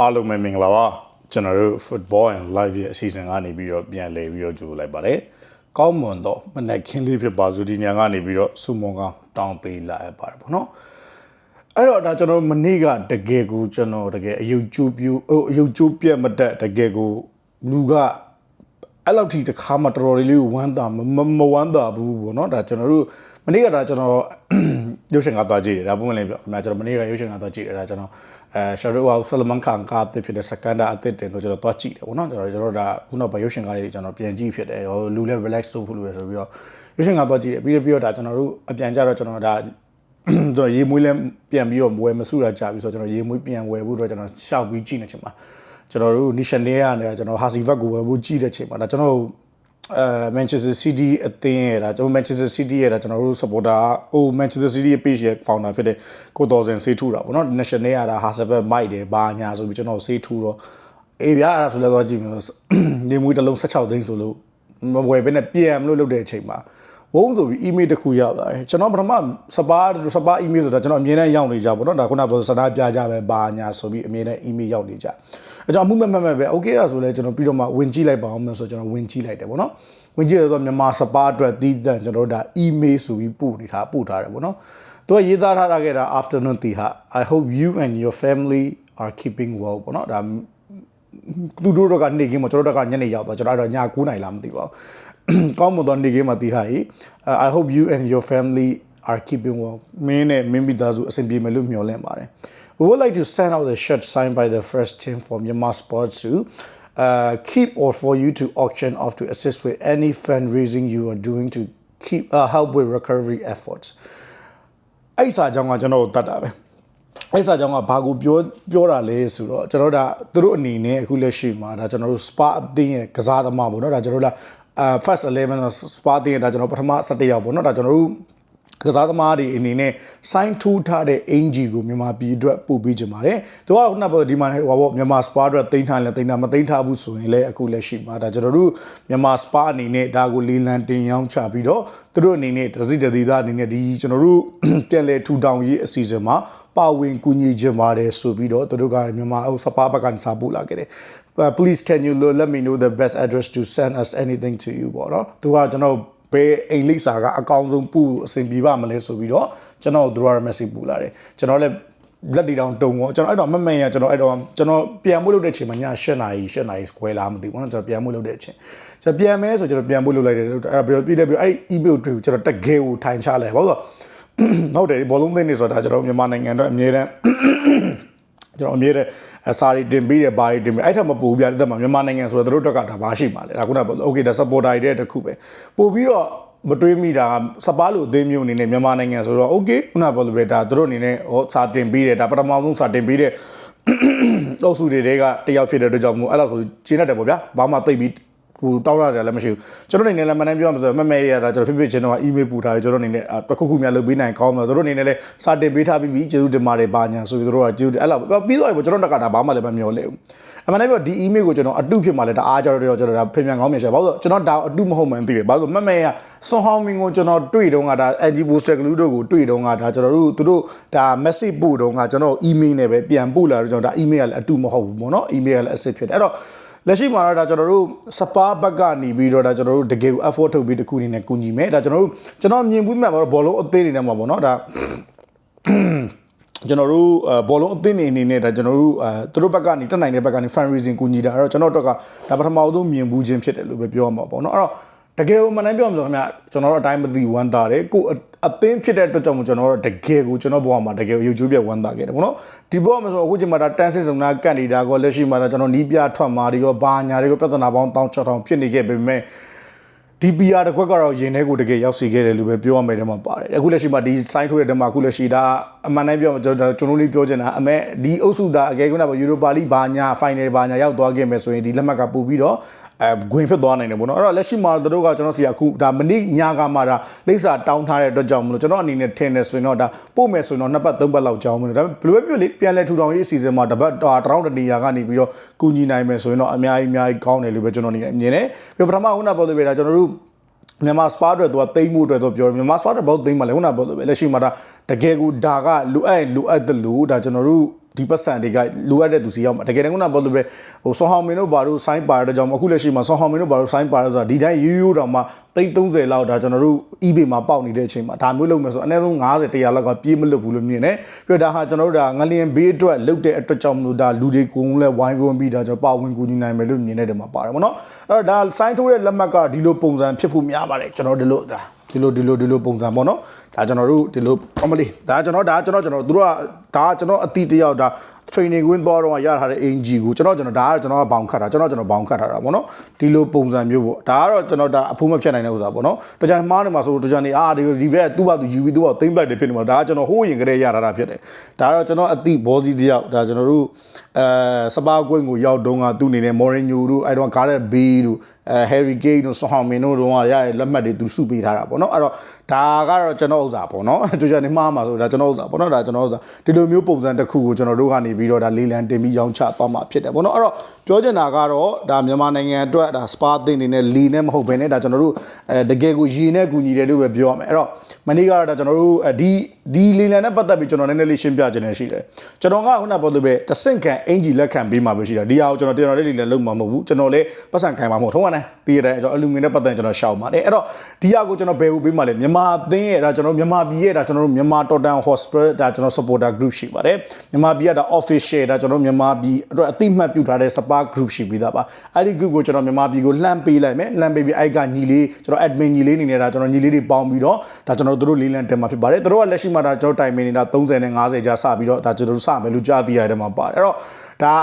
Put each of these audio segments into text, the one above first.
အားလုံးပဲမင်္ဂလာပါကျွန်တော်တို့ football and live ရဲ့အစီအစဉ်ကနေပြီးတော့ပြန်လည်ပြီးတော့ကြိုလိုက်ပါတယ်ကောင်းမွန်တော့မနက်ခင်းလေးဖြစ်ပါစို့ဒီညကနေပြီးတော့စုမုံကောင်းတောင်းပေးလာရပါတယ်ပေါ့နော်အဲ့တော့ဒါကျွန်တော်မနေ့ကတကယ်ကိုကျွန်တော်တကယ်အယုတ်ကျိုးပြိုးဟိုအယုတ်ကျိုးပြက်မတက်တကယ်ကိုလူကအဲ့လောက်ထိတစ်ခါမှတော်တော်လေးကိုဝမ်းသာမမမဝမ်းသာဘူးပေါ့နော်ဒါကျွန်တော်တို့မနေ့ကဒါကျွန်တော် ရုပ်ရှင်ကားသွားကြည့်တယ်ဒါပုံမှန်လေးပြောခင်ဗျာကျွန်တော်မနေ့ကရုပ်ရှင်ကားသွားကြည့်တယ်ဒါကျွန်တော်အဲရှာရူဝါဆလမန်ခန်ကားအသစ်ဖြစ်တဲ့စကန်ဒါအသစ်တင်လို့ကျွန်တော်သွားကြည့်တယ်ပေါ့နော်ကျွန်တော်ကျွန်တော်ဒါခုနောက်ပိုင်းရုပ်ရှင်ကားလေးကျွန်တော်ပြန်ကြည့်ဖြစ်တယ်ဟိုလူလည်း relax လုပ်ဖို့လို့ရဆိုပြီးတော့ရုပ်ရှင်ကားသွားကြည့်တယ်ပြီးတော့ပြီးတော့ဒါကျွန်တော်တို့အပြန်ကြတော့ကျွန်တော်ဒါတော့ရေမွေးလဲပြန်ပြီးတော့ဝယ်မစုတာကြာပြီဆိုတော့ကျွန်တော်ရေမွေးပြန်ဝယ်ဖို့တော့ကျွန်တော်ရှောက်ပြီးကြည့်နေချိန်မှာကျွန်တော်တို့ nation နဲ့ကနေကျွန်တော်ဟာစီဗတ်ကိုဝယ်ဖို့ကြည့်တဲ့ချိန်မှာဒါကျွန်တော် အဲ Manchester City အသင်းရဲ့ဒါကျွန်တော် Manchester City ရဲ့ဒါကျွန်တော်တို့ supporter ဟို Manchester City ရဲ့ page ရဲ့ founder ဖြစ်တဲ့ကိုတော်စင်ဆေးထူတာပေါ့နော် national ရတာ Hasevet Mike တယ်ဘာညာဆိုပြီးကျွန်တော်ဆေးထူတော့အေးဗျာအဲ့ဒါဆိုလည်းတော့ကြည့်မလို့နေမွေးတစ်လုံး16သိန်းဆိုလို့မဝယ်ဘဲနဲ့ပြန်မလို့လုပ်တဲ့အချိန်မှာဝုန်းဆိုပြီး email တစ်ခုရောက်လာတယ်ကျွန်တော်ပထမစပါးစပါး email ဆိုတာကျွန်တော်အမြဲတမ်းရောက်နေကြပေါ့နော်ဒါခုနကပြောစကားပြကြပဲဘာညာဆိုပြီးအမြဲတမ်း email ရောက်နေကြ အကြောင်းမှုမဲ့မဲ့မဲ့ပဲ okay ဒါဆိုလဲကျွန်တော်ပြီးတော့မှဝင်ကြည့်လိုက်ပါအောင်မယ်ဆိုကျွန်တော်ဝင်ကြည့်လိုက်တယ်ပေါ့နော်ဝင်ကြည့်ရတော့မြန်မာစပါးအတွက်တီးတန့်ကျွန်တော်တို့ဒါ email ဆိုပြီးပို့နေတာပို့ထားတယ်ပေါ့နော်သူကရေးသားထားတာခဲ့တာ afternoon တီဟာ I hope you and your family are keeping well ပေါ့နော်ဒါသူတို့တော့ကနေကင်းမှာကျွန်တော်တို့ကညနေရောက်တော့ကျွန်တော်တော့ည9:00နာရီလားမသိပါဘူးကောင်းမွန်တော့နေကင်းမှာတီဟာ I hope you and your family are keeping well မင်းနဲ့မင်းမိသားစုအဆင်ပြေမယ်လို့မျှော်လင့်ပါတယ် We would like to send out the shirt signed by the first team from Myanmar Sports to uh, keep or for you to auction off to assist with any fundraising you are doing to keep uh, help with recovery efforts အဲ့စာကြောင့်ကကျွန်တော်တို့တတ်တာပဲအဲ့စာကြောင့်ကဘာကိုပြောပြောတာလဲဆိုတော့ကျွန်တော်တို့ဒါသူတို့အနေနဲ့အခုလက်ရှိမှာဒါကျွန်တော်တို့ spa အသင်းရဲ့ကစားသမားပေါ့နော်ဒါကျွန်တော်တို့လာအာ first 11 spa အသင်းရဲ့ဒါကျွန်တော်ပထမ17ရောက်ပေါ့နော်ဒါကျွန်တော်တို့ ကစားသမားတွေအနေနဲ့စိုင်းထိုးထားတဲ့အင်ဂျီကိုမြန်မာပြည်အတွက်ပို့ပေးကြပါတယ်။သူကခုနကပြောဒီမှာဟိုဘောမြန်မာစပါအတွက်တင်ထားလဲတင်တာမတင်ထားဘူးဆိုရင်လည်းအခုလက်ရှိမှာဒါကျွန်တော်တို့မြန်မာစပါအနေနဲ့ဒါကိုလေးလံတင်ရောင်းချပြီးတော့သူတို့အနေနဲ့ဒစီတသီသားအနေနဲ့ဒီကျွန်တော်တို့ပြန်လဲထူထောင်ရေးအစီအစဉ်မှာပါဝင်ကူညီခြင်းပါတယ်ဆိုပြီးတော့သူတို့ကမြန်မာဟိုစပါဘက်ကနေစာပို့လာခဲ့တယ် please can you let me know the best address to send us anything to you ပေါ့နော်သူကကျွန်တော် ဘယ်အိမ်လိပ်စာကအကောင်းဆုံးပူအဆင်ပြေပါမလဲဆိုပြီးတော့ကျွန်တော်တို့ရမက်ဆေ့ပူလာတယ်ကျွန်တော်လည်းလက်တီတောင်တုံတော့ကျွန်တော်အဲ့တော့မမှန်ရကျွန်တော်အဲ့တော့ကျွန်တော်ပြန်မှုလုပ်တဲ့အချိန်မှာည7နာရီ7နာရီခွဲလားမသိဘူးနော်ကျွန်တော်ပြန်မှုလုပ်တဲ့အချိန်ကျွန်တော်ပြန်မဲဆိုကျွန်တော်ပြန်မှုလုပ်လိုက်တယ်အဲ့ပြီးတော့ပြည့်တယ်ပြီးအဲ့ email ကိုတွေ့ကျွန်တော်တကယ်ကိုထိုင်ချလိုက်ဘာလို့ဆိုတော့ဟုတ်တယ်ဘောလုံးသိနေဆိုတာကျွန်တော်မြန်မာနိုင်ငံတော့အမြဲတမ်း ကျွန်တော်အမြဲတမ်းစာရီတင်ပြီးတယ်ဘာရီတင်ပြီးအဲ့ထက်မပူဘူးဗျာဒီသက်မှာမြန်မာနိုင်ငံဆိုတော့တို့အတွက်ကဒါဘာရှိမှာလဲဒါခုနက okay ဒါ supporter တွေတဲ့တခုပဲပို့ပြီးတော့မတွေးမိတာစပားလိုအသေးမျိုးအနေနဲ့မြန်မာနိုင်ငံဆိုတော့ okay ခုနကပြောလိုပဲဒါတို့အနေနဲ့ဟောစာတင်ပြီးတယ်ဒါပထမဆုံးစာတင်ပြီးတယ်တောက်စုတွေတဲကတယောက်ဖြစ်တဲ့အတွက်ကြောင့်မို့အဲ့လောက်ဆိုကျင်းတတ်တယ်ပေါ့ဗျာဘာမှသိပ်ပြီး ဟိုတောင်းရစရာလည်းမရှိဘူးကျွန်တော်အနေနဲ့လည်းမနိုင်ပြောမှဆိုမမဲရတာကျွန်တော်ဖြစ်ဖြစ်ချင်းတော့ email ပို့ထားတယ်ကျွန်တော်အနေနဲ့တခုခုများလုပ်ပေးနိုင်ကောင်းတော့တို့အနေနဲ့လည်းစာတင်ပေးထားပြီးပြီကျေးဇူးတင်ပါတယ်ဘာညာဆိုပြီးတို့ကကျေးဇူးအဲ့လိုပြီးတော့ကျွန်တော်တက်ကတာဘာမှလည်းမမျောလဲဘူးအမှန်တမ်းပြောဒီ email ကိုကျွန်တော်အတုဖြစ်မှလည်းတအားကြောက်တော့ကျွန်တော်ဒါဖေမြန်ကောင်းမြန်ရှာဘာလို့ကျွန်တော်ဒါအတုမဟုတ်မှန်းသိတယ်ဘာလို့မမဲရဆွန်ဟောင်းမင်းကိုကျွန်တော်တွေ့တော့ကဒါ NG booster glue တို့ကိုတွေ့တော့ကဒါကျွန်တော်တို့တို့ဒါ message ပို့တော့ကကျွန်တော် email နဲ့ပဲပြန်ပို့လာတော့ကျွန်တော်ဒါ email ကလည်းအတုမဟုတ်ဘူးပေါ့နော် email ကလည်း asset ဖြစ်တယ်အဲ့တော့ လက်ရှိမှာတော့ဒါကျွန်တော်တို့စပါဘက်ကနေပြီးတော့ဒါကျွန်တော်တို့တကယ်ကို effort ထုတ်ပြီးတခုအနေနဲ့ကူညီမယ်ဒါကျွန်တော်တို့ကျွန်တော်မြင်ဘူးမှမှာတော့ဘောလုံးအသေးနေနေမှာပေါ့နော်ဒါကျွန်တော်တို့ဘောလုံးအသင်းနေအနေနဲ့ဒါကျွန်တော်တို့အဲသူတို့ဘက်ကနေတက်နိုင်တဲ့ဘက်ကနေ fundraising ကူညီတာအဲ့တော့ကျွန်တော်တို့ကဒါပထမဆုံးမြင်ဘူးခြင်းဖြစ်တယ်လို့ပဲပြောမှာပေါ့နော်အဲ့တော့တကယ်ကိုမနိုင်ပြောမှာဆိုခင်ဗျကျွန်တော်တို့အတိုင်းမသိဝမ်းသာတယ်ကို အသင်းဖြစ်တဲ့အတွက်ကြောင့်ကျွန်တော်တို့တကယ်ကိုကျွန်တော်ဘဝမှာတကယ်ရုပ်ကျိုးပြဝမ်းသာခဲ့တယ်ပေါ့နော်ဒီဘဝမှာဆိုအခုချိန်မှာဒါတန်းစစ်စုံနာကတ်နေတာကောလက်ရှိမှာဒါကျွန်တော်နီးပြထွက်မာတွေရောဘာညာတွေရောပြဿနာပေါင်း1600ဖြစ်နေခဲ့ပေမဲ့ဒီ PR တစ်ခွက်ကတော့ရင်ထဲကိုတကယ်ရောက်စီခဲ့တယ်လို့ပဲပြောရမယ်တဲ့မှာပါတယ်အခုလက်ရှိမှာဒီ sign ထိုးတဲ့တဲ့မှာအခုလက်ရှိဒါအမှန်တမ်းပြောမှာကျွန်တော်ကျွန်တော်လေးပြောချင်တာအမေဒီအုပ်စုသားအကယ်ကုန်းကယူရိုပါလိဘာညာ final ဘာညာရောက်သွားခဲ့မယ်ဆိုရင်ဒီလက်မှတ်ကပို့ပြီးတော့ အဲဂွင်ဖြစ်သွားနိုင်တယ်ပေါ့နော်အဲ့တော့လက်ရှိမှာတို့ကကျွန်တော်စီအခုဒါမနေ့ညကမှဒါလိပ်စာတောင်းထားတဲ့အတွက်ကြောင့်မလို့ကျွန်တော်အနေနဲ့ထင်တယ်ဆိုရင်တော့ဒါပို့မယ်ဆိုရင်တော့နှစ်ပတ်သုံးပတ်လောက်ကြောင်းမလို့ဒါပေမဲ့ဘယ်လိုပဲပြောလေပြန်လဲထူထောင်ရေးအစီအစဉ်မှာတပတ်တရောင်းတနေရာကနေပြီးတော့ကူညီနိုင်မယ်ဆိုရင်တော့အများကြီးအများကြီးကောင်းတယ်လို့ပဲကျွန်တော်အနေနဲ့မြင်တယ်ပြီးပထမခုနပြောလို့ပဲဒါကျွန်တော်တို့မြန်မာစပါအတွက်သူကသိမ့်မှုအတွက်သူပြောတယ်မြန်မာစပါအတွက်ဘာလို့သိမ့်မလဲခုနပြောလို့ပဲလက်ရှိမှာဒါတကယ်ကိုဒါကလိုအပ်လိုအပ်တယ်လို့ဒါကျွန်တော်တို့ ဒီပတ်စံတွေကလိုအပ်တဲ့သူစီရောက်မှာတကယ်တမ်းကပြောလို့ပဲဟိုဆောင်းဟောင်မင်းတို့ဘာလို့ဆိုင်းပါတဲ့ကြောင့်အခုလက်ရှိမှာဆောင်းဟောင်မင်းတို့ဘာလို့ဆိုင်းပါလဲဆိုတာဒီတိုင်းရိုးရိုးတောင်မှ330လောက်ဒါကျွန်တော်တို့ eBay မှာပေါက်နေတဲ့အချိန်မှာဒါမျိုးလုပ်မယ်ဆိုအနည်းဆုံး90 100လောက်ကပြေးမလွတ်ဘူးလို့မြင်တယ်ပြီးတော့ဒါဟာကျွန်တော်တို့ဒါငလျင်ဘေးအတွက်လုပ်တဲ့အတွက်ကြောင့်မလို့ဒါလူတွေကိုယ်လဲဝိုင်းဝန်းပြီးဒါကျွန်တော်ပါဝင်ကူညီနိုင်မယ်လို့မြင်တဲ့တည်းမှာပါတယ်ဗောနော်အဲ့တော့ဒါဆိုင်းထိုးတဲ့လက်မှတ်ကဒီလိုပုံစံဖြစ်ဖို့များပါတယ်ကျွန်တော်ဒီလိုဒါဒီလိုဒီလိုဒီလိုပုံစံပေါ့နော် ဒါကျွန်တော်တို့ဒီလိုအမလီဒါကျွန်တော်ဒါကျွန်တော်ကျွန်တော်တို့ကဒါကျွန်တော်အတိတယောက်ဒါ training ဝင်သွားတော့ရထားတဲ့အင်ဂျီကိုကျွန်တော်ကျွန်တော်ဒါကကျွန်တော်ကဘောင်ခတ်တာကျွန်တော်ကျွန်တော်ဘောင်ခတ်ထားတာပေါ့နော်ဒီလိုပုံစံမျိုးပေါ့ဒါကတော့ကျွန်တော်ဒါအဖိုးမဖြတ်နိုင်တဲ့ဥစ္စာပေါ့နော်တကြံမှားနေမှာဆိုတကြံနေအာဒီဒီဘက်သူ့ဘာသူယူပြီးသူ့ဘာသိမ့်ပတ်တယ်ဖြစ်နေမှာဒါကကျွန်တော်ဟိုးရင်ကလေးရထားတာဖြစ်တယ်ဒါကတော့ကျွန်တော်အတိဘောစီတယောက်ဒါကျွန်တော်တို့အဲစပါကွင်းကိုရောက်တုန်းကသူ့အနေနဲ့မော်ရင်ညိုတို့အဲတော့ကားတဲ့ဘေးတို့အဲဟယ်ရီဂိတ်တို့ဆောင်းမင်တို့တော့ရတဲ့လက်မှတ်တွေသူစုပေးထားတာပေါ့နော်အဲ့တော့ဒါကတော့ကျွန်တော်ဥစ္စာပေါ့နော်တကြံနေမှားမှာဆိုဒါကျွန်တော်ဥစ္စာပေါ့နော်ဒါကျွန်တော်ဥစ္စာဒီလိုမျိုးပုံစံတစ်ခုကိုကျွန်တော်တို့ကနေပြီးတော့ဒါလေးလံတင်ပြီးရောင်းချသွားမှာဖြစ်တယ်ပေါ့နော်အဲ့တော့ပြောချင်တာကတော့ဒါမြန်မာနိုင်ငံအတွက်ဒါစပါသင်းနေနဲ့လီနဲ့မဟုတ်ဘဲနဲ့ဒါကျွန်တော်တို့အဲတကယ်ကိုရေနဲ့ကူညီတယ်လို့ပဲပြောရမယ်အဲ့တော့မနေ့ကတော့ဒါကျွန်တော်တို့ဒီဒီလီလံနဲ့ပတ်သက်ပြီးကျွန်တော်နည်းနည်းလေးရှင်းပြခြင်းနဲ့ရှိတယ်ကျွန်တော်ကခုနပြောလို့ပဲတဆင့်ခံအင်ဂျီလက်ခံပေးမှာပဲရှိတာဒီဟာကိုကျွန်တော်တရားလေးလီလံလုံးမှာမဟုတ်ဘူးကျွန်တော်လည်းပတ်စံခံမှာမဟုတ်ထုံးရနေပြီးရတဲ့ကျွန်တော်အလူငွေနဲ့ပတ်သက်ကျွန်တော်ရှောက်ပါတယ်အဲ့တော့ဒီဟာကိုကျွန်တော်ဘယ်ကိုပေးမှာလဲမြန်မာအသင်းရဲ့ဒါကျွန်တော်မြန်မာပြည်ရဲ့ဒါကျွန်တော်တို့မြန်မာတော်တန် hospital ဒါကျွန်တော် supporter group ရှိပါတယ်မြန်မာပြည်ကဒါ official ဒါကျွန်တော်မြန်မာပြည်အတွက်အတိမတ်ပြုထားတဲ့ spa group ရှိပြီးသားပါအဲ့ဒီ group ကိုကျွန်တော်မြန်မာပြည်ကိုလှမ်းပေးလိုက်မယ်လှမ်းပေးပြီးအဲ့ကညီလေးကျွန်တော် admin ညီလေးအနေနဲ့ဒါကျွန်တော်ညီလေးတွေပေါင်းပြီးတော့ဒါကျွန်တော်တို့လေးလံတင်မှာဖြစ်ပါတယ်တို့ကလက်ရှိမှာဒါကျွန်တော်တိုင်မင်နေတာ30နဲ့50ကြာစပြီးတော့ဒါကျွန်တော်တို့စမယ်လို့ကြားသိရတဲ့မှာပါတယ်အဲ့တော့ဒါ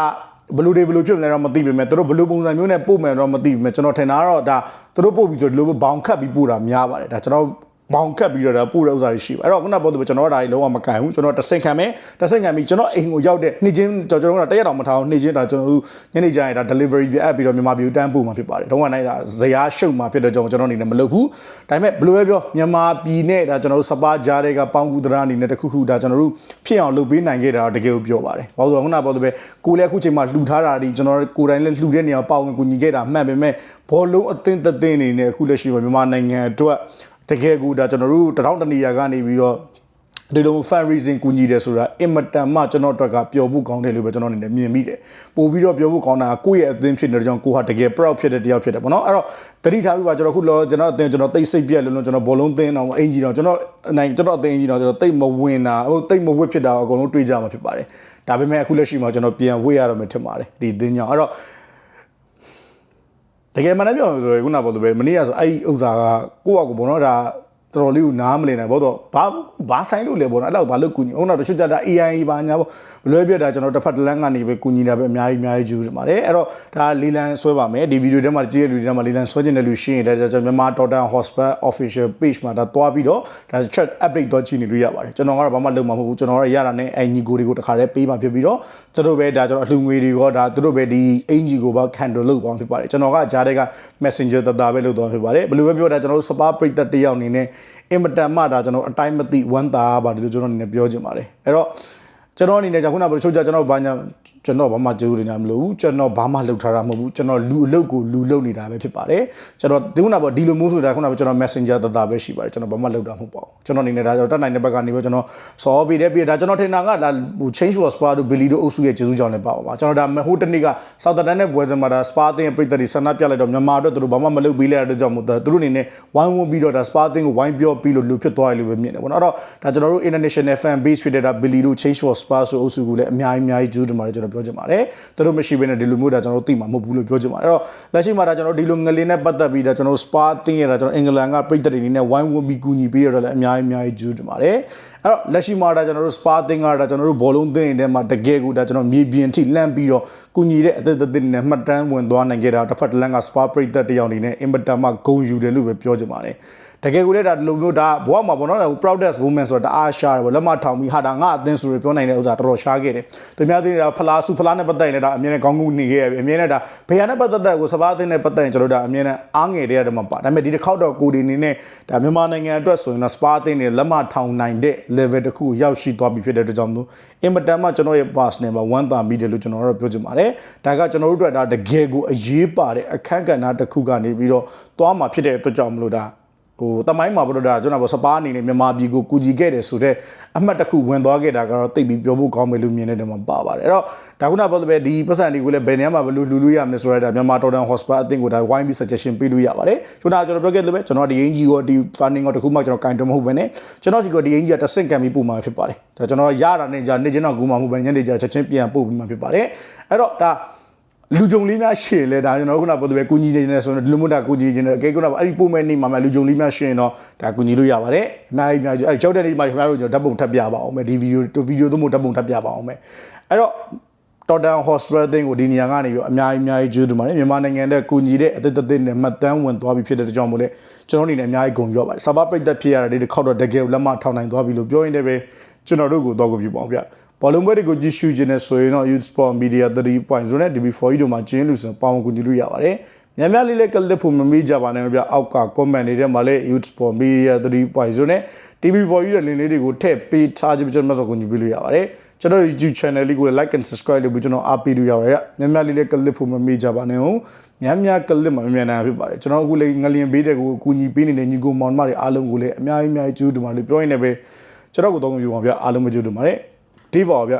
ဘလူတွေဘလူဖြစ်မလဲတော့မသိပေမဲ့တို့ဘလူပုံစံမျိုးနဲ့ပို့မယ်တော့မသိပေမဲ့ကျွန်တော်ထင်တာကတော့ဒါတို့ပို့ပြီးဆိုဒီလိုဘောင်ခတ်ပြီးပို့တာများပါတယ်ဒါကျွန်တော် ဘောင်ခတ်ပြီးတော့ဒါပို့တဲ့ဥစ္စာတွေရှိပါအဲ့တော့ခုနပြောသူကျွန်တော်တို့ဒါတွေလုံးဝမကန်ဘူးကျွန်တော်တဆင့်ခံမယ်တဆင့်ခံပြီးကျွန်တော်အိမ်ကိုရောက်တဲ့နေ့ချင်းကျွန်တော်တို့ကတရက်တောင်မထားအောင်နေ့ချင်းဒါကျွန်တော်တို့ညနေကျရင်ဒါ delivery ပြအပ်ပြီးတော့မြန်မာပြည်ကိုတန်းပို့မှာဖြစ်ပါတယ်တော့ကနိုင်ဒါဇရာရှုပ်မှာဖြစ်တဲ့ကြောင့်ကျွန်တော်အနေနဲ့မလုပ်ဘူးဒါပေမဲ့ဘယ်လိုပဲပြောမြန်မာပြည်နဲ့ဒါကျွန်တော်တို့စပါးကြားတွေကပေါင်းကူတရာအနေနဲ့တခုခုဒါကျွန်တော်တို့ဖြစ်အောင်လုပ်ပေးနိုင်ခဲ့တာတော့တကယ်ကိုပြောပါတယ်ဘာလို့လဲခုနပြောသူပဲကိုလည်းအခုချိန်မှာလှူထားတာဒီကျွန်တော်ကိုယ်တိုင်လည်းလှူတဲ့နေရာပေါဝင်ကူညီခဲ့တာမှန်ပေမဲ့ဘောလုံးအသင်းသက်သင်းအနေနဲ့အခုလက်ရှိမှာမြန်မာနိုင်ငံအတွက် တကယ်ကူဒါကျွန်တော်တို့တထောင်တနေရာကနေပြီးတော့ဒီလို fan raising ကူညီတယ်ဆိုတာအင်မတန်မှကျွန်တော်အတွက်ကပျော်ဖို့ကောင်းတယ်လို့ပဲကျွန်တော်အနေနဲ့မြင်မိတယ်ပို့ပြီးတော့ပျော်ဖို့ကောင်းတာကကိုယ့်ရဲ့အသင်းဖြစ်နေတဲ့ကြောင့်ကိုဟာတကယ် proud ဖြစ်တဲ့တယောက်ဖြစ်တယ်ပေါ့နော်အဲ့တော့တတိထားပြီးပါကျွန်တော်ခုလောကျွန်တော်အသင်းကျွန်တော်တိတ်စိတ်ပြက်လို့ကျွန်တော်ဘောလုံးသင်းအောင်အင်ဂျီတော့ကျွန်တော်နိုင်ကျွန်တော်အသင်းအင်ဂျီတော့ကျွန်တော်တိတ်မဝင်တာဟိုတိတ်မဝစ်ဖြစ်တာအကုန်လုံးတွေးကြမှာဖြစ်ပါတယ်ဒါပေမဲ့အခုလက်ရှိမှာကျွန်တော်ပြန်ဝေ့ရတော့မယ်ထင်ပါတယ်ဒီအသင်းကြောင့်အဲ့တော့ တကယ်မှန်တယ်ပြောဆိုရင်ခုနကပြောလို့ပဲမနေ့ကဆိုအဲ့ဒီဥစ္စာကကိုယ့်အကူပေါ့နော်ဒါ တော်တော်လေးကိုနားမလည်နိုင်ဘောတော့ဘာဘာဆိုင်လို့လဲပေါ့နော်အဲ့လောက်ဘာလို့ကူညီအောင်တော့တချို့ကြတာ AI ဘာညာပေါ့ဘလွဲပြတာကျွန်တော်တစ်ဖက်တစ်လမ်းကနေပဲကူညီတာပဲအများကြီးအများကြီးကျူးတယ်ပါတယ်အဲ့တော့ဒါလေးလံဆွဲပါမယ်ဒီဗီဒီယိုထဲမှာကြည့်ရတဲ့လူတွေထဲမှာလေးလံဆွဲခြင်းတဲ့လူရှင်းရတယ်ကျွန်တော်မြန်မာ Total Hospital Official Page မှာဒါတွားပြီးတော့ဒါ chat update တော့ကြည့်နေလို့ရပါတယ်ကျွန်တော်ကတော့ဘာမှလုပ်မှာမဟုတ်ဘူးကျွန်တော်ကတော့ရတာနဲ့အင်ဂျီကိုတွေကိုတခါတည်းပေးမှဖြစ်ပြီးတော့သူတို့ပဲဒါကျွန်တော်အလှငွေတွေရောဒါသူတို့ပဲဒီအင်ဂျီကိုပါ handle လုပ်ပေါင်းဖြစ်ပါတယ်ကျွန်တော်ကဂျားတဲ့က Messenger တတာပဲလုပ်တော့ဖြစ်ပါတယ်ဘယ်လိုပဲပြောတာကျွန်တော်တို့ spa ပရိသတ်တယောက်အနေနဲ့အင်မတန်မှဒါကျွန်တော်အတိုင်းမသိဝမ်းသာပါတယ်လို့ကျွန်တော်အနေနဲ့ပြောချင်ပါတယ်အဲ့တော့ ကျွန်တော်အနေနဲ့じゃခုနကချို့ကြကျွန်တော်ဘာညာကျွန်တော်ဘာမှကျေးဇူးတင်ကြမလို့ဘူးကျွန်တော်ဘာမှလုပ်ထားတာမဟုတ်ဘူးကျွန်တော်လူအလုပ်ကိုလူလုပ်နေတာပဲဖြစ်ပါတယ်ကျွန်တော်ဒီခုနကဒီလိုမျိုးဆိုတာခုနကကျွန်တော် Messenger တတာပဲရှိပါတယ်ကျွန်တော်ဘာမှလုပ်တာမဟုတ်ပါဘူးကျွန်တော်အနေနဲ့ဒါကျွန်တော်တတ်နိုင်တဲ့ဘက်ကနေပြီးကျွန်တော်စောပေးတယ်ပြီးဒါကျွန်တော်ထင်တာကဒါဟို change was spa တို့ Billy တို့အုပ်စုရဲ့ကျေးဇူးကြောင့်လည်းပါပါကျွန်တော်ဒါဟိုတနေ့က South Africa နဲ့ပွဲစမှာဒါ spa အသင်းပြည်သက်တွေဆန္ဒပြလိုက်တော့မြန်မာတို့တို့ဘာမှမလုပ်ပေးလိုက်တဲ့ကြောင့်မို့သူတို့အနေနဲ့ဝိုင်းဝန်းပြီးတော့ဒါ spa အသင်းကိုဝိုင်းပြောပြီးလို့လူဖြစ်သွားတယ်လို့ပဲမြင်တယ်ပေါ့နော်အဲ့တော့ဒါကျွန်တော်တို့ international fan base ဖြစ်တဲ့ဒါ Billy တို့ change was spa ဆိုအုပ်စုကိုလည်းအများကြီးအများကြီးကျေးဇူးတင်ပါတယ်ကျွန်တော်ပြောချင်ပါတယ်သူတို့မရှိဘဲနဲ့ဒီလိုမျိုးဒါကျွန်တော်သိမှာမဟုတ်ဘူးလို့ပြောချင်ပါတယ်အဲ့တော့လက်ရှိမှာဒါကျွန်တော်ဒီလိုငလင်းနဲ့ပတ်သက်ပြီးဒါကျွန်တော် spa အသင်းရတာကျွန်တော်အင်္ဂလန်ကပြည်သက်တွေအနေနဲ့ဝိုင်းဝန်းပြီးကူညီပေးရတော့လည်းအများကြီးအများကြီးကျေးဇူးတင်ပါတယ်အဲ့တော့လက်ရှိမှာဒါကျွန်တော်တို့ spa အသင်းကဒါကျွန်တော်တို့ဘောလုံးသင်းတွေထဲမှာတကယ်ကိုဒါကျွန်တော်မြေပြင်ထိလှမ်းပြီးတော့ကူညီတဲ့အသက်သက်တွေနဲ့မှတ်တမ်းဝင်သွားနိုင်ခဲ့တာတစ်ဖက်တစ်လမ်းက spa ပြည်သက်တယောက်အနေနဲ့အင်မတန်မှဂုဏ်ယူတယ်လို့ပဲပြောချင်ပါတယ် တကယ်ကိုလည်းဒါဒီလိုမျိုးဒါဘဝမှာပေါ့နော် proudest woman ဆိုတာတအားရှားတယ်ပေါ့လက်မထောင်ပြီးဟာဒါငါအသင်းဆိုရပြောနိုင်တဲ့ဥစ္စာတော်တော်ရှားခဲ့တယ်သူများသိနေတာဖလားစုဖလားနဲ့ပတ်သက်ရင်လည်းဒါအမြဲတမ်းကောင်းကောင်းနေခဲ့ရပြီအမြဲတမ်းဒါဘေးရနဲ့ပတ်သက်တဲ့ကိုစပါးအသင်းနဲ့ပတ်သက်ရင်ကျွန်တော်တို့ဒါအမြဲတမ်းအားငယ်တဲ့ရတဲ့မှာပါဒါပေမဲ့ဒီတစ်ခေါက်တော့ကိုဒီနေနဲ့ဒါမြန်မာနိုင်ငံအတွက်ဆိုရင်တော့စပါးအသင်းနဲ့လက်မထောင်နိုင်တဲ့ level တစ်ခုရောက်ရှိသွားပြီဖြစ်တဲ့အတွက်ကြောင့်မို့အင်မတန်မှကျွန်တော်ရဲ့ pass နဲ့မှာဝမ်းသာမိတယ်လို့ကျွန်တော်တို့ပြောချင်ပါတယ်ဒါကကျွန်တော်တို့အတွက်ဒါတကယ်ကိုအရေးပါတဲ့အခန်းကဏ္ဍတစ်ခုကနေပြီးတော့သွားမှာဖြစ်တဲ့အတွက်ကြောင့်မလို့ဒါ ဟဟိုတမိုင်းမှာဘုရားကျွန်တော်စပါးအနေနဲ့မြန်မာပြည်ကိုကူညီခဲ့တယ်ဆိုတော့အမှတ်တစ်ခုဝင်သွားခဲ့တာကတော့တိတ်ပြီးပြောဖို့ကောင်းမယ်လို့မြင်တဲ့နေရာမှာပါပါတယ်အဲ့တော့ဒါခုနပြောတဲ့ပဲဒီပတ်စံတွေကိုလည်းဘယ်နေရာမှာဘယ်လိုလူလို့ရမလဲဆိုတော့ဒါမြန်မာတော်တန် hospital အသင်းကိုဒါဝိုင်းပြီး suggestion ပေးလို့ရပါတယ်ကျွန်တော်ကျွန်တော်ပြောခဲ့လို့ပဲကျွန်တော်ဒီအင်ဂျီကိုဒီ funding ကိုတခုမှကျွန်တော်ကင်တယ်မဟုတ်ဘဲနဲ့ကျွန်တော်စီကဒီအင်ဂျီကတစ်ဆင့်ကံပြီးပို့မှာဖြစ်ပါတယ်ဒါကျွန်တော်ရတာနေကြနေချင်းတော့ကူမှာမဟုတ်ဘဲညနေကျချက်ချင်းပြန်ပို့ပြီးမှဖြစ်ပါတယ်အဲ့တော့ဒါ လူကြုံလေးများရှင်လဲဒါကျွန်တော်ခုနပြောသူပဲကုညီနေနေဆိုတော့ဒီလိုမျိုးဒါကုညီနေတယ်အကေခုနအဲ့ဒီပုံမဲ့နေမှာမှလူကြုံလေးများရှင်တော့ဒါကုညီလို့ရပါတယ်အများကြီးအများကြီးအဲ့ကြောက်တဲ့နေ့မှာခင်ဗျားတို့ကျွန်တော်ဓာတ်ပုံထပ်ပြပါအောင်မယ်ဒီဗီဒီယိုဗီဒီယိုသုံးဖို့ဓာတ်ပုံထပ်ပြပါအောင်မယ်အဲ့တော့ Tottenham Hotspur အသင်းကိုဒီနေရာကနေပြီးတော့အများကြီးအများကြီးကျေးဇူးတင်ပါတယ်မြန်မာနိုင်ငံတဲ့ကုညီတဲ့အသစ်တစ်နဲ့မှတ်တမ်းဝင်သွားပြီဖြစ်တဲ့ကြောင့်မို့လဲကျွန်တော်အနေနဲ့အများကြီးဂုဏ်ပြောပါတယ်စာပါပိတ်သက်ဖြစ်ရတဲ့ဒီတစ်ခေါက်တော့တကယ်လက်မထောင်နိုင်သွားပြီလို့ပြောရင်းလည်းပဲကျွန်တော်တို့ကိုတော့ကြည့်ပါအောင်ဗျဘောလုံးပွဲတွေကိုကြည့်ရှုခြင်းနဲ့ဆိုရင်တော့ Youth Sport Media 3.0နဲ့ DB4 တို့မှာကျင်းလို့ဆိုပေါင်းကူညီလို့ရပါတယ်များများလေးလေးကလစ်ဖို့မမေ့ကြပါနဲ့ဗျအောက်က comment တွေထဲမှာလည်း Youth Sport Media 3.0နဲ့ TV4 ရဲ့လင်းလေးတွေကိုထည့်ပေးထားခြင်းကျွန်တော်တို့ကူညီပေးလို့ရပါတယ်ကျွန်တော် YouTube channel လေးကို like and subscribe လုပ်ပြီးကျွန်တော်အားပေးလို့ရပါတယ်များများလေးလေးကလစ်ဖို့မမေ့ကြပါနဲ့ဟုတ်များများကလစ်မှာမြန်မြန်ဖြစ်ပါတယ်ကျွန်တော်အခုလေးငလျင်ပေးတဲ့ကိုကူညီပေးနေတဲ့ညီကိုမောင်မတွေအားလုံးကိုလည်းအများကြီးအများကြီးကျေးဇူးတင်ပါတယ်ပြောရင်းနဲ့ပဲကျွန်တော်ကိုတော့ယူအောင်ဗျအားလုံးမကျေးဇူးတင်ပါတယ် ဒီပါဗျ